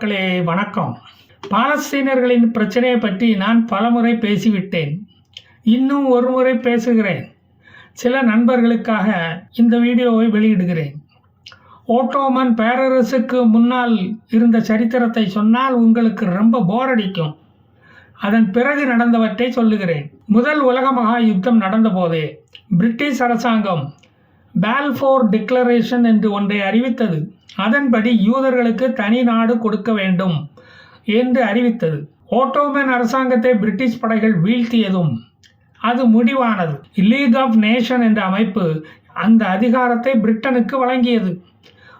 மக்களே வணக்கம். பாலஸ்தீனர்களின் பிரச்சனையை பற்றி நான் பலமுறை பேசிவிட்டேன். இன்னும் ஒரு முறை பேசுகிறேன். சில நண்பர்களுக்காக இந்த வீடியோவை வெளியிடுகிறேன். ஓட்டோமன் பேரரசுக்கு முன்னால் இருந்த சரித்திரத்தை சொன்னால் உங்களுக்கு ரொம்ப போர் அடிக்கும். அதன் பிறகு நடந்தவற்றை சொல்லுகிறேன். முதல் உலக மகா யுத்தம் நடந்தபோதே பிரிட்டிஷ் அரசாங்கம் பால்ஃபோர் டிக்ளரேஷன் என்று ஒன்றை அறிவித்தது. அதன்படி யூதர்களுக்கு தனி நாடு கொடுக்க வேண்டும் என்று அறிவித்தது. ஓட்டோமன் அரசாங்கத்தை பிரிட்டிஷ் படைகள் வீழ்த்தியதும் அது முடிவானது. லீக் ஆஃப் நேஷன் என்ற அமைப்பு அந்த அதிகாரத்தை பிரிட்டனுக்கு வழங்கியது.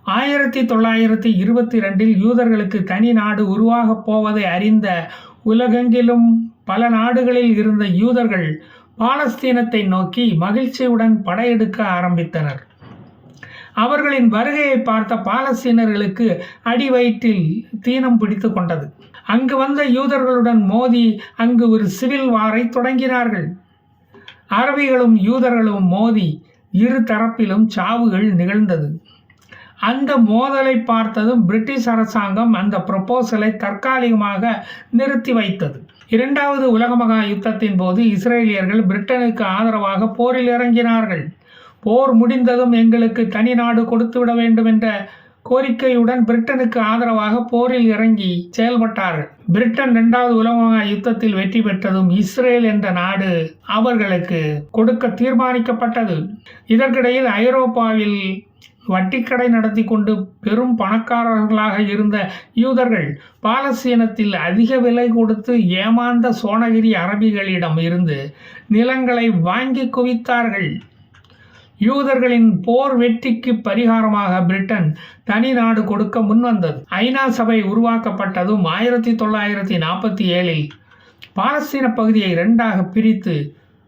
ஆயிரத்தி தொள்ளாயிரத்தி இருபத்தி ரெண்டில் யூதர்களுக்கு தனி நாடு உருவாகப் போவதை அறிந்த உலகெங்கிலும் பல நாடுகளில் இருந்த யூதர்கள் பாலஸ்தீனத்தை நோக்கி மகிழ்ச்சியுடன் படையெடுக்க ஆரம்பித்தனர். அவர்களின் வருகையை பார்த்த பாலஸ்தீனர்களுக்கு அடி வயிற்றில் தீனம் பிடித்து கொண்டது. அங்கு வந்த யூதர்களுடன் மோதி அங்கு ஒரு சிவில் வாரை தொடங்கினார்கள். அரபிகளும் யூதர்களும் மோதி இரு தரப்பிலும் சாவுகள் நிகழ்ந்தது. அந்த மோதலை பார்த்ததும் பிரிட்டிஷ் அரசாங்கம் அந்த ப்ரொபோசலை தற்காலிகமாக நிறுத்தி வைத்தது. இரண்டாவது உலக மகா யுத்தத்தின் போது இஸ்ரேலியர்கள் பிரிட்டனுக்கு ஆதரவாக போரில் இறங்கினார்கள். போர் முடிந்ததும் எங்களுக்கு தனி நாடு கொடுத்து விட வேண்டும் என்ற கோரிக்கையுடன் பிரிட்டனுக்கு ஆதரவாக போரில் இறங்கி செயல்பட்டார்கள் பிரிட்டன் இரண்டாவது உலக யுத்தத்தில் வெற்றி பெற்றதும் இஸ்ரேல் என்ற நாடு அவர்களுக்கு கொடுக்க தீர்மானிக்கப்பட்டது. இதற்கிடையில் ஐரோப்பாவில் வட்டிக்கடை நடத்தி கொண்டு பெரும் பணக்காரர்களாக இருந்த யூதர்கள் பாலஸ்தீனத்தில் அதிக விலை கொடுத்து ஏமாந்த சோனகிரி அரபிகளிடம் இருந்து நிலங்களை வாங்கி குவித்தார்கள். யூதர்களின் போர் வெற்றிக்கு பரிகாரமாக பிரிட்டன் தனி நாடு கொடுக்க முன்வந்தது. ஐநா சபை உருவாக்கப்பட்டதும் ஆயிரத்தி தொள்ளாயிரத்தி நாற்பத்தி ஏழில் பாலஸ்தீன பகுதியை இரண்டாக பிரித்து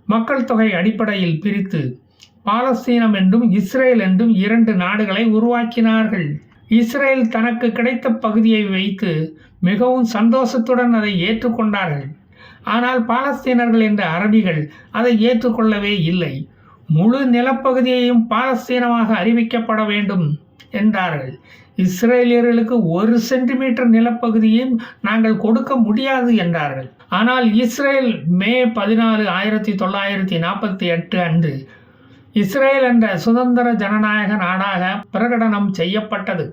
மக்கள் தொகை அடிப்படையில் பிரித்து பாலஸ்தீனம் என்றும் இஸ்ரேல் என்றும் இரண்டு நாடுகளை உருவாக்கினார்கள். இஸ்ரேல் தனக்கு கிடைத்த பகுதியை வைத்து மிகவும் சந்தோஷத்துடன் அதை ஏற்றுக்கொண்டார்கள். ஆனால் பாலஸ்தீனர்கள் என்ற அரபிகள் அதை ஏற்றுக்கொள்ளவே இல்லை. முழு நிலப்பகுதியையும் பாலஸ்தீனமாக அறிவிக்கப்பட வேண்டும் என்றார்கள். இஸ்ரேலியர்களுக்கு ஒரு சென்டிமீட்டர் நிலப்பகுதியும் நாங்கள் கொடுக்க முடியாது என்றார்கள். ஆனால் இஸ்ரேல் மே பதினாலு ஆயிரத்தி தொள்ளாயிரத்தி நாற்பத்தி எட்டு அன்று இஸ்ரேல் என்ற சுதந்திர ஜனநாயக நாடாக பிரகடனம் செய்யப்பட்டது.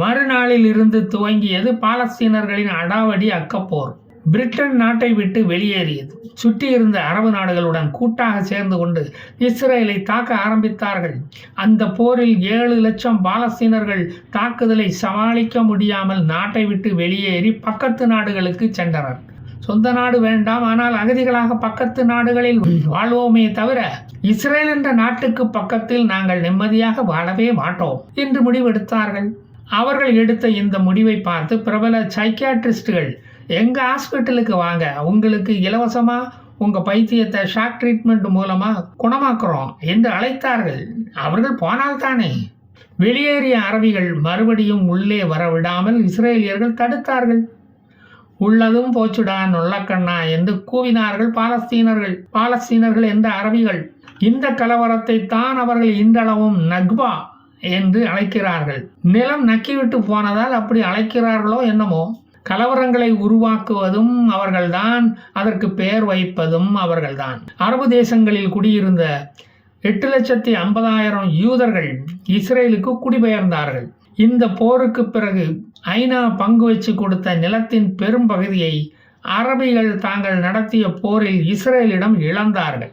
மறுநாளில் இருந்து துவங்கியது பாலஸ்தீனர்களின் அடாவடி அக்கப்போர். பிரிட்டன் நாட்டை விட்டு வெளியேறியது. சுற்றி இருந்த அரபு நாடுகளுடன் கூட்டாக சேர்ந்து கொண்டு இஸ்ரேலை தாக்க ஆரம்பித்தார்கள். அந்த போரில் ஏழு லட்சம் பாலஸ்தீனர்கள் தாக்குதலை சமாளிக்க முடியாமல் நாட்டை விட்டு வெளியேறி பக்கத்து நாடுகளுக்கு சென்றனர். சொந்த நாடு வேண்டாம் ஆனால் அகதிகளாக பக்கத்து நாடுகளில் வாழ்வோமே தவிர இஸ்ரேல் என்ற நாட்டுக்கு பக்கத்தில் நாங்கள் நிம்மதியாக வாழவே மாட்டோம் என்று முடிவெடுத்தார்கள். அவர்கள் எடுத்த இந்த முடிவை பார்த்து பிரபல சைக்கியாட்ரிஸ்டுகள் எங்கள் ஹாஸ்பிட்டலுக்கு வாங்க? உங்களுக்கு இலவசமாக உங்கள் பைத்தியத்தை ஷாக் ட்ரீட்மெண்ட் மூலமாக குணமாக்குறோம் என்று அழைத்தார்கள். அவர்கள் போனால்தானே? வெளியேறிய அரபிகள் மறுபடியும் உள்ளே வர விடாமல் இஸ்ரேலியர்கள் தடுத்தார்கள். உள்ளதும் போச்சுடா நொல்லக்கண்ணா என்று கூவினார்கள் பாலஸ்தீனர்கள். பாலஸ்தீனர்கள் என்ற அரபிகள் இந்த கலவரத்தை தான் அவர்கள் இன்றளவும் நக்பா என்று அழைக்கிறார்கள். நிலம் நக்கிவிட்டு போனதால் அப்படி அழைக்கிறார்களோ என்னமோ? கலவரங்களை உருவாக்குவதும் அவர்கள்தான் அதற்கு பெயர் வைப்பதும் அவர்கள்தான். அரபு தேசங்களில் குடியிருந்த எட்டு லட்சத்தி ஐம்பதாயிரம் யூதர்கள் இஸ்ரேலுக்கு குடிபெயர்ந்தார்கள். இந்த போருக்கு பிறகு ஐநா பங்கு வச்சு கொடுத்த நிலத்தின் பெரும் பகுதியை அரபிகள் தாங்கள் நடத்திய போரில் இஸ்ரேலிடம் இழந்தார்கள்.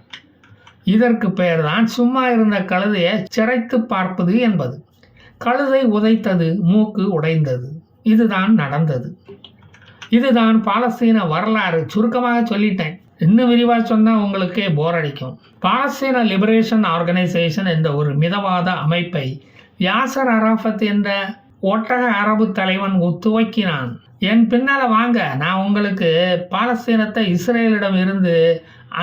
இதற்கு பெயர்தான் சும்மா இருந்த கழுதையை சிறைத்து பார்ப்பது என்பது. கழுதை உதைத்தது மூக்கு உடைந்தது. இதுதான் நடந்தது. இதுதான் பாலஸ்தீன வரலாறு. சுருக்கமாக சொல்லிட்டேன். இன்னும் விரிவாக சொன்னால் உங்களுக்கே போர் அடிக்கும். பாலஸ்தீன லிபரேஷன் ஆர்கனைசேஷன் என்ற ஒரு மிதவாத அமைப்பை யாசர் அராஃபத் என்ற ஒட்டக அரபு தலைவன் துவக்கினான் என் பின்னால வாங்க நான் உங்களுக்கு பாலஸ்தீனத்தை இஸ்ரேலிடம் இருந்து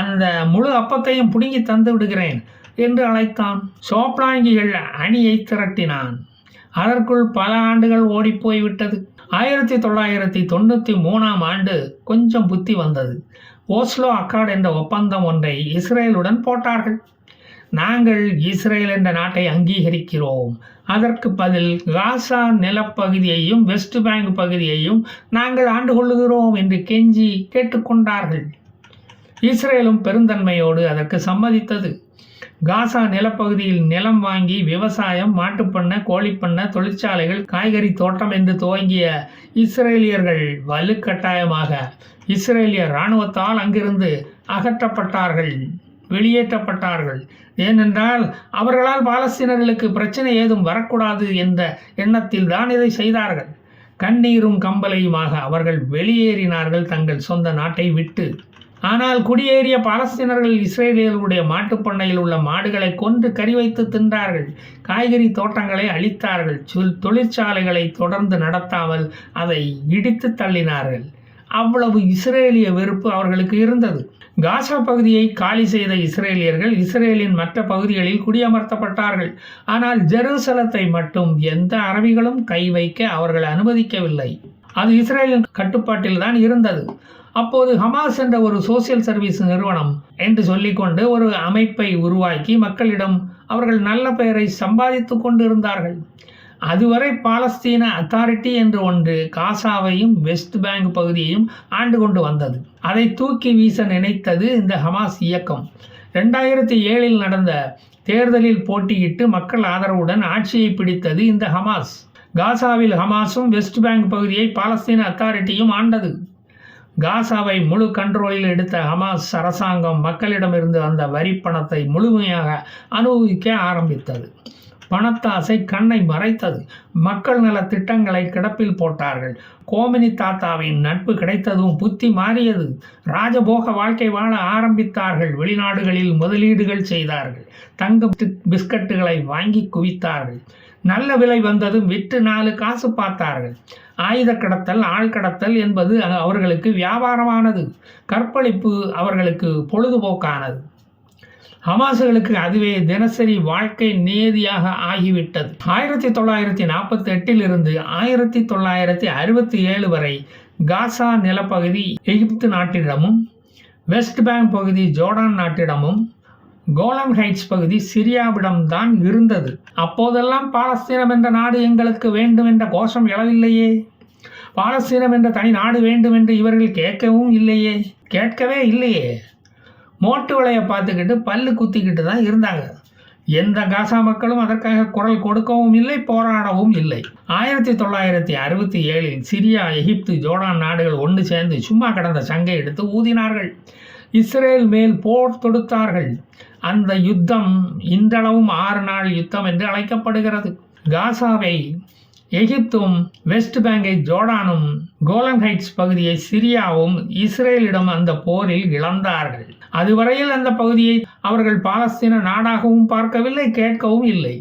அந்த முழு அப்பத்தையும் பிடுங்கி தந்து விடுகிறேன் என்று அழைத்தான். சோப்லாங்கிகள் அணியை திரட்டினான். அதற்குள் பல ஆண்டுகள் ஓடிப்போய் விட்டது ஆயிரத்தி தொள்ளாயிரத்தி தொண்ணூற்றி மூணாம் ஆண்டு கொஞ்சம் புத்தி வந்தது. ஓஸ்லோ அக்காட் என்ற ஒப்பந்தம் ஒன்றை இஸ்ரேலுடன் போட்டார்கள். நாங்கள் இஸ்ரேல் என்ற நாட்டை அங்கீகரிக்கிறோம். அதற்கு பதில் காசா நிலப்பகுதியையும் வெஸ்ட் பேங்க் பகுதியையும் நாங்கள் ஆண்டு கொள்ளுகிறோம் என்று கெஞ்சி கேட்டுக்கொண்டார்கள். இஸ்ரேலும் பெருந்தன்மையோடு அதற்கு சம்மதித்தது. காசா நிலப்பகுதியில் நிலம் வாங்கி விவசாயம் மாட்டுப்பண்ணை கோழிப்பண்ணை தொழிற்சாலைகள் காய்கறி தோட்டம் என்று துவங்கிய இஸ்ரேலியர்கள் வலுக்கட்டாயமாக இஸ்ரேலிய இராணுவத்தால் அங்கிருந்து அகற்றப்பட்டார்கள். வெளியேற்றப்பட்டார்கள். ஏனென்றால் அவர்களால் பாலஸ்தீனர்களுக்கு பிரச்சனை ஏதும் வரக்கூடாது என்ற எண்ணத்தில் தான் இதை செய்தார்கள். கண்ணீரும் கம்பலையுமாக அவர்கள் வெளியேறினார்கள் தங்கள் சொந்த நாட்டை விட்டு. ஆனால் குடியேறிய பாலஸ்தீனர்கள் இஸ்ரேலியர்களுடைய மாட்டுப்பண்ணையில் உள்ள மாடுகளை கொன்று கறி வைத்து தின்றார்கள். காய்கறி தோட்டங்களை அழித்தார்கள். சொல் தொழிற்சாலைகளை தொடர்ந்து நடத்தாமல் அதை இடித்து தள்ளினார்கள். அவ்வளவு இஸ்ரேலிய வெறுப்பு அவர்களுக்கு இருந்தது. காசா பகுதியை காலி செய்த இஸ்ரேலியர்கள் இஸ்ரேலின் மற்ற பகுதிகளில் குடியமர்த்தப்பட்டார்கள். ஆனால் ஜெருசலத்தை மட்டும் எந்த அரபிகளும் கை வைக்க அவர்கள் அனுமதிக்கவில்லை. அது இஸ்ரேலின் கட்டுப்பாட்டில் தான் இருந்தது. அப்போது ஹமாஸ் என்ற ஒரு சோசியல் சர்வீஸ் நிறுவனம் என்று சொல்லிக்கொண்டு ஒரு அமைப்பை உருவாக்கி மக்களிடம் அவர்கள் நல்ல பெயரை சம்பாதித்து கொண்டிருந்தார்கள். அதுவரை பாலஸ்தீன அத்தாரிட்டி என்று ஒன்று காசாவையும் வெஸ்ட் பேங்க் பகுதியையும் ஆண்டு கொண்டு வந்தது. அதை தூக்கி வீச நினைத்தது இந்த ஹமாஸ் இயக்கம். ரெண்டாயிரத்தி ஏழில் நடந்த தேர்தலில் போட்டியிட்டு மக்கள் ஆதரவுடன் ஆட்சியை பிடித்தது இந்த ஹமாஸ். காசாவில் ஹமாஸும் வெஸ்ட் பேங்க் பகுதியை பாலஸ்தீன அத்தாரிட்டியும் ஆண்டது. காசாவை முழு கண்ட்ரோலில் எடுத்த ஹமாஸ் அரசாங்கம் மக்களிடமிருந்து வந்த வரி பணத்தை முழுமையாக அனுபவிக்க ஆரம்பித்தது. பணத்தாசை கண்ணை மறைத்தது. மக்கள் நல திட்டங்களை கிடப்பில் போட்டார்கள். கோமினி தாத்தாவின் நட்பு கிடைத்ததும் புத்தி மாறியது. ராஜபோக வாழ்க்கை வாழ ஆரம்பித்தார்கள். வெளிநாடுகளில் முதலீடுகள் செய்தார்கள். தங்க பிஸ்கட்டுகளை வாங்கி குவித்தார்கள். நல்ல விலை வந்ததும் விற்று நாலு காசு பார்த்தார்கள். ஆயுத கடத்தல் ஆள் கடத்தல் என்பது அவர்களுக்கு வியாபாரமானது. கற்பழிப்பு அவர்களுக்கு பொழுதுபோக்கானது. ஹமாசுகளுக்கு அதுவே தினசரி வாழ்க்கை நியதியாக ஆகிவிட்டது. ஆயிரத்தி தொள்ளாயிரத்தி நாற்பத்தி எட்டிலிருந்து ஆயிரத்தி தொள்ளாயிரத்தி அறுபத்தி ஏழு வரை காசா நிலப்பகுதி எகிப்து நாட்டிடமும் வெஸ்ட் பேங்க் பகுதி ஜோர்டான் நாட்டிடமும் கோலன் ஹைட்ஸ் பகுதி சிரியாவிடம் தான் இருந்தது. அப்போதெல்லாம் பாலஸ்தீனம் என்ற நாடு எங்களுக்கு வேண்டும் என்ற கோஷம் எழவில்லையே. பாலஸ்தீனம் என்ற தனி நாடு வேண்டும் என்று இவர்கள் கேட்கவும் இல்லையே. கேட்கவே இல்லையே. மோட்டு விலையை பார்த்துக்கிட்டு பல்லு குத்திக்கிட்டு தான் இருந்தாங்க. எந்த காசா மக்களும் அதற்காக குரல் கொடுக்கவும் இல்லை போராடவும் இல்லை. ஆயிரத்தி தொள்ளாயிரத்தி அறுபத்தி ஏழில் சிரியா எகிப்து ஜோர்டான் நாடுகள் ஒன்று சேர்ந்து சும்மா கடந்த சங்கை எடுத்து ஊதினார்கள். இஸ்ரேல் மேல் போர் தொடுத்தார்கள். அந்த யுத்தம் இன்றளவும் ஆறு நாள் யுத்தம் என்று அழைக்கப்படுகிறது. காசாவை எகிப்தும் வெஸ்ட் பேங்கை ஜோர்டானும் கோலன் ஹைட்ஸ் பகுதியை சிரியாவும் இஸ்ரேலிடம் அந்த போரில் இழந்தார்கள். அதுவரையில் அந்த பகுதியை அவர்கள் பாலஸ்தீன நாடாகவும் பார்க்கவில்லை கேட்கவும் இல்லை.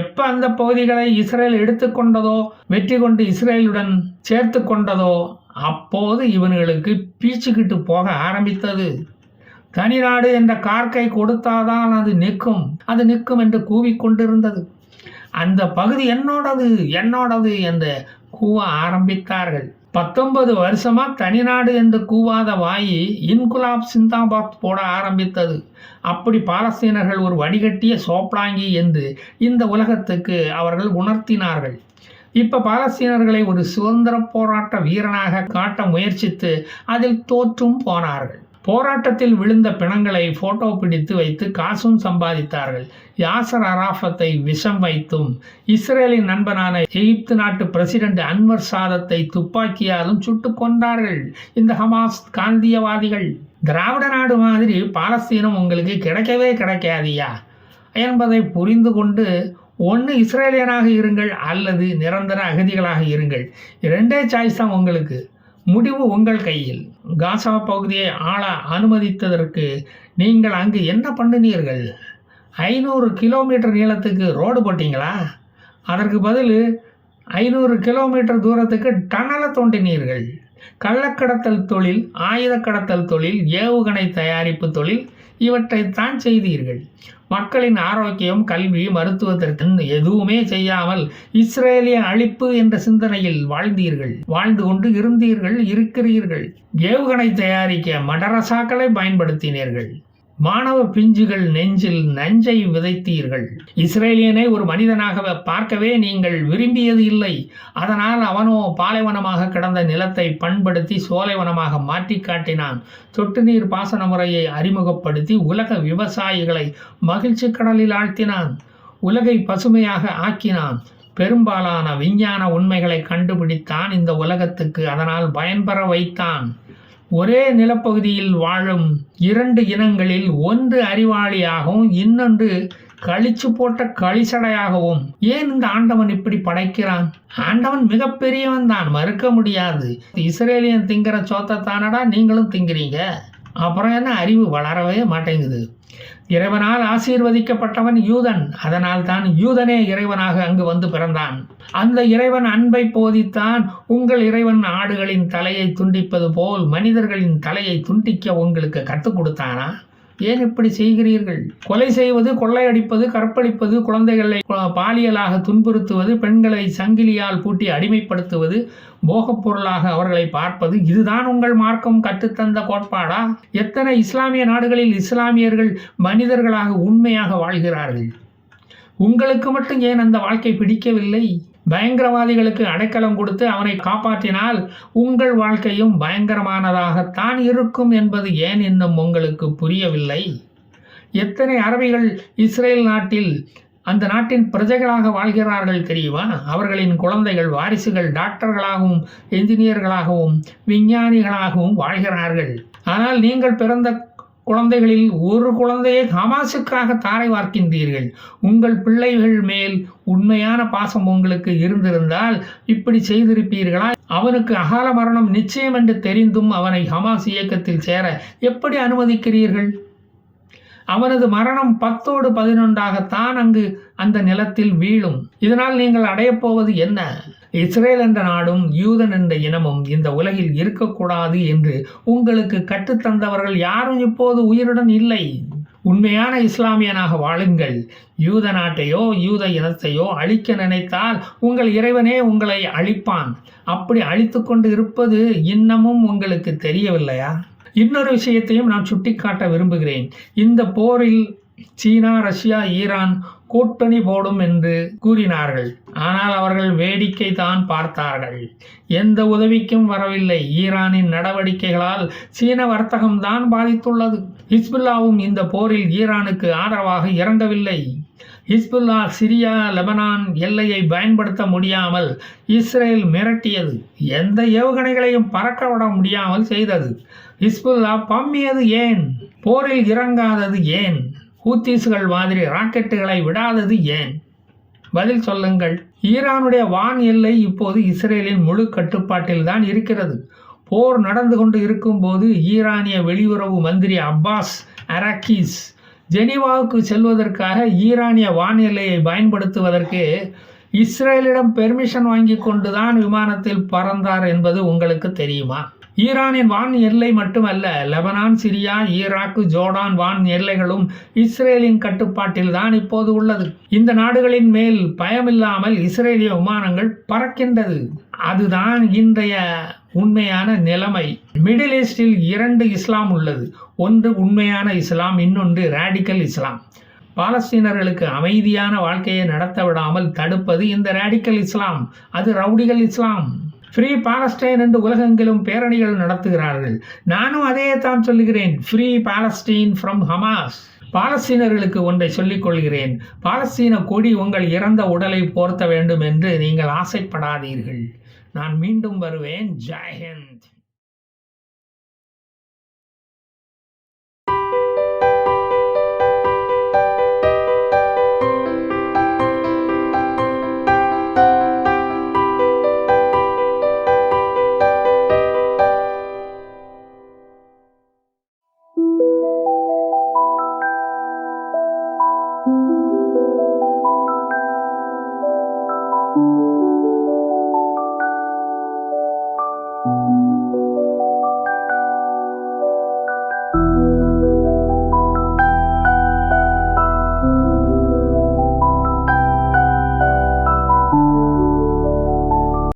எப்ப அந்த பகுதிகளை இஸ்ரேல் எடுத்துக்கொண்டதோ வெற்றி கொண்டு இஸ்ரேலுடன் சேர்த்து கொண்டதோ அப்போது இவன்களுக்கு பீச்சுக்கிட்டு போக ஆரம்பித்தது. தனிநாடு என்ற கார்க்கை கொடுத்தாதான் அது நிற்கும் அது நிற்கும் என்று கூவிக்கொண்டிருந்தது அந்த பகுதி என்னோடது என்னோடது என்று கூவ ஆரம்பித்தார்கள். பத்தொன்பது வருஷமா தனிநாடு என்று கூவாத வாயி இன்குலாப் சிந்தாபாத் போட ஆரம்பித்தது. அப்படி பாலஸ்தீனர்கள் ஒரு வடிகட்டிய சோப்லாங்கி என்று இந்த உலகத்துக்கு அவர்கள் உணர்த்தினார்கள். இப்போ பாலஸ்தீனர்களை ஒரு சுதந்திர போராட்ட வீரனாக காட்ட முயற்சித்து அதில் தோற்றும் போனார்கள். போராட்டத்தில் விழுந்த பிணங்களை போட்டோ பிடித்து வைத்து காசும் சம்பாதித்தார்கள். யாசர் அராஃபத்தை விஷம் வைத்தும் இஸ்ரேலின் நண்பனான எகிப்து நாட்டு பிரசிடென்ட் அன்வர் சாதத்தை துப்பாக்கியாலும் சுட்டு கொண்டார்கள் இந்த ஹமாஸ் காந்தியவாதிகள் திராவிட நாடு மாதிரி பாலஸ்தீனம் உங்களுக்கு கிடைக்கவே கிடைக்காதியா? என்பதை புரிந்து கொண்டு ஒன்று இஸ்ரேலியனாக இருங்கள் அல்லது நிரந்தர அகதிகளாக இருங்கள். ரெண்டே சாய்ஸ் தான் உங்களுக்கு. முடிவு உங்கள் கையில். காசா பகுதியை ஆள அனுமதித்ததற்கு நீங்கள் அங்கு என்ன பண்ணினீர்கள்? ஐநூறு கிலோமீட்டர் நீளத்துக்கு ரோடு போட்டிங்களா? அதற்கு பதில் ஐநூறு கிலோமீட்டர் தூரத்துக்கு டனலை தோண்டினீர்கள். கள்ளக்கடத்தல் தொழில் ஆயுத கடத்தல் தொழில் ஏவுகணை தயாரிப்பு தொழில் இவற்றைத்தான் செய்தீர்கள். மக்களின் ஆரோக்கியம் கல்வி மருத்துவத்திற்கு எதுவுமே செய்யாமல் இஸ்ரேலிய அழிப்பு என்ற சிந்தனையில் வாழ்ந்தீர்கள். வாழ்ந்து கொண்டு இருந்தீர்கள் இருக்கிறீர்கள். ஏவுகணை தயாரிக்க மடரசாக்களை பயன்படுத்தினீர்கள். மாணவ பிஞ்சுகள் நெஞ்சில் நஞ்சை விதைத்தீர்கள். இஸ்ரேலியனை ஒரு மனிதனாக பார்க்கவே நீங்கள் விரும்பியது இல்லை. அதனால் அவனோ பாலைவனமாக கிடந்த நிலத்தை பண்படுத்தி சோலைவனமாக மாற்றி காட்டினான். சொட்டு நீர் பாசன முறையை அறிமுகப்படுத்தி உலக விவசாயிகளை மகிழ்ச்சி கடலில் ஆழ்த்தினான். உலகை பசுமையாக ஆக்கினான். பெரும்பாலான விஞ்ஞான உண்மைகளை கண்டுபிடித்தான் இந்த உலகத்துக்கு. அதனால் பயன்பெற வைத்தான். ஒரே நிலப்பகுதியில் வாழும் இரண்டு இனங்களில் ஒன்று அறிவாளியாகவும் இன்னொன்று கழிச்சு போட்ட கழிசடையாகவும் ஏன் இந்த ஆண்டவன் இப்படி படைக்கிறான்? ஆண்டவன் மிகப்பெரியவன் தான் மறுக்க முடியாது. இஸ்ரேலியன் திங்கிற சோத்தை தானடா நீங்களும் திங்கிறீங்க? அப்புறம் என்ன அறிவு வளரவே மாட்டேங்குது. இறைவனால் ஆசீர்வதிக்கப்பட்டவன் யூதன். அதனால் தான் யூதனே இறைவனாக அங்கு வந்து பிறந்தான். அந்த இறைவன் அன்பை போதித்தான் உங்கள் இறைவன் ஆடுகளின் தலையை துண்டிப்பது போல் மனிதர்களின் தலையை துண்டிக்க உங்களுக்கு கற்றுக் கொடுத்தானா? ஏன் இப்படி செய்கிறீர்கள்? கொலை செய்வது கொள்ளையடிப்பது கற்பழிப்பது குழந்தைகளை பாலியலாக துன்புறுத்துவது பெண்களை சங்கிலியால் பூட்டி அடிமைப்படுத்துவது போகப் பொருளாக அவர்களை பார்ப்பது இதுதான் உங்கள் மார்க்கம் கற்றுத்தந்த கோட்பாடா? எத்தனை இஸ்லாமிய நாடுகளில் இஸ்லாமியர்கள் மனிதர்களாக உண்மையாக வாழ்கிறார்கள்? உங்களுக்கு மட்டும் ஏன் அந்த வாழ்க்கை பிடிக்கவில்லை? பயங்கரவாதிகளுக்கு அடைக்கலம் கொடுத்து அவனை காப்பாற்றினால் உங்கள் வாழ்க்கையும் பயங்கரமானதாகத்தான் இருக்கும் என்பது ஏன் இன்னும் உங்களுக்கு புரியவில்லை? எத்தனை அரபிகள் இஸ்ரேல் நாட்டில் அந்த நாட்டின் பிரஜைகளாக வாழ்கிறார்கள் தெரியுமா? அவர்களின் குழந்தைகள் வாரிசுகள் டாக்டர்களாகவும் என்ஜினியர்களாகவும் விஞ்ஞானிகளாகவும் வாழ்கிறார்கள். ஆனால் நீங்கள் பிறந்த குழந்தைகளில் ஒரு குழந்தையை ஹமாஸுக்காக தாரை வார்க்கின்றீர்கள். உங்கள் பிள்ளைகள் மேல் உண்மையான பாசம் உங்களுக்கு இருந்திருந்தால் இப்படி செய்திருப்பீர்களா? அவனுக்கு அகால மரணம் நிச்சயம் என்று தெரிந்தும் அவனை ஹமாஸ் இயக்கத்தில் சேர எப்படி அனுமதிக்கிறீர்கள்? அவனது மரணம் பத்தோடு பதினொன்றாகத்தான் அங்கு அந்த நிலத்தில் வீழும். இதனால் நீங்கள் அடையப்போவது என்ன? இஸ்ரேல் என்ற நாடும் யூதன் என்ற இனமும் இந்த உலகில் இருக்கக்கூடாது என்று உங்களுக்கு கற்றுத்தந்தவர்கள் யாரும் இப்போது உயிருடன் இல்லை. உண்மையான இஸ்லாமியனாக வாழுங்கள். யூத நாட்டையோ யூத இனத்தையோ அழிக்க நினைத்தால் உங்கள் இறைவனே உங்களை அழிப்பான். அப்படி அழித்து கொண்டு இருப்பது இன்னமும் உங்களுக்கு தெரியவில்லையா? இன்னொரு விஷயத்தையும் நான் சுட்டிக்காட்ட விரும்புகிறேன். இந்த போரில் சீனா ரஷ்யா ஈரான் கூட்டணி போடும் என்று கூறினார்கள். ஆனால் அவர்கள் வேடிக்கை தான் பார்த்தார்கள். எந்த உதவிக்கும் வரவில்லை. ஈரானின் நடவடிக்கைகளால் சீன வர்த்தகம் தான் பாதித்துள்ளது. ஹிஸ்புல்லாவும் இந்த போரில் ஈரானுக்கு ஆதரவாக இறங்கவில்லை. ஹிஸ்புல்லா சிரியா லெபனான் எல்லையை பயன்படுத்த முடியாமல் இஸ்ரேல் மிரட்டியது. எந்த ஏவுகணைகளையும் பறக்க விட முடியாமல் செய்தது. ஹிஸ்புல்லா பம்மியது ஏன்? போரில் இறங்காதது ஏன்? ஹூத்தீஸ்கள் மாதிரி ராக்கெட்டுகளை விடாதது ஏன்? பதில் சொல்லுங்கள். ஈரானுடைய வான் எல்லை இப்போது இஸ்ரேலின் முழு கட்டுப்பாட்டில் தான் இருக்கிறது. போர் நடந்து கொண்டு இருக்கும்போது ஈரானிய வெளியுறவு மந்திரி அப்பாஸ் அராக்கீஸ் ஜெனீவாவுக்கு செல்வதற்காக ஈரானிய வான் எல்லையை பயன்படுத்துவதற்கு இஸ்ரேலிடம் பெர்மிஷன் வாங்கி கொண்டுதான் விமானத்தில் பறந்தார் என்பது உங்களுக்கு தெரியுமா? ஈரானின் வான் எல்லை மட்டுமல்ல லெபனான் சிரியா ஈராக்கு ஜோர்டான் வான் எல்லைகளும் இஸ்ரேலின் கட்டுப்பாட்டில் தான் இப்போது உள்ளது. இந்த நாடுகளின் மேல் பயமில்லாமல் இஸ்ரேலிய விமானங்கள் பறக்கின்றது. அதுதான் இன்றைய உண்மையான நிலைமை. மிடில் ஈஸ்டில் இரண்டு இஸ்லாம் உள்ளது. ஒன்று உண்மையான இஸ்லாம் இன்னொன்று ரேடிக்கல் இஸ்லாம். பாலஸ்தீனர்களுக்கு அமைதியான வாழ்க்கையை நடத்த விடாமல் தடுப்பது இந்த ரேடிக்கல் இஸ்லாம். அது ரவுடிகள் இஸ்லாம். ஃப்ரீ பாலஸ்டைன் என்று உலகெங்கிலும் பேரணிகள் நடத்துகிறார்கள். நானும் அதையே தான் சொல்லுகிறேன். ஃப்ரீ பாலஸ்டீன் ஃப்ரம் ஹமாஸ் பாலஸ்தீனர்களுக்கு ஒன்றை சொல்லிக் கொள்கிறேன் பாலஸ்தீன கொடி உங்கள் இறந்த உடலை போர்த்த வேண்டும் என்று நீங்கள் ஆசைப்படாதீர்கள். நான் மீண்டும் வருவேன். ஜெயஹிந்த்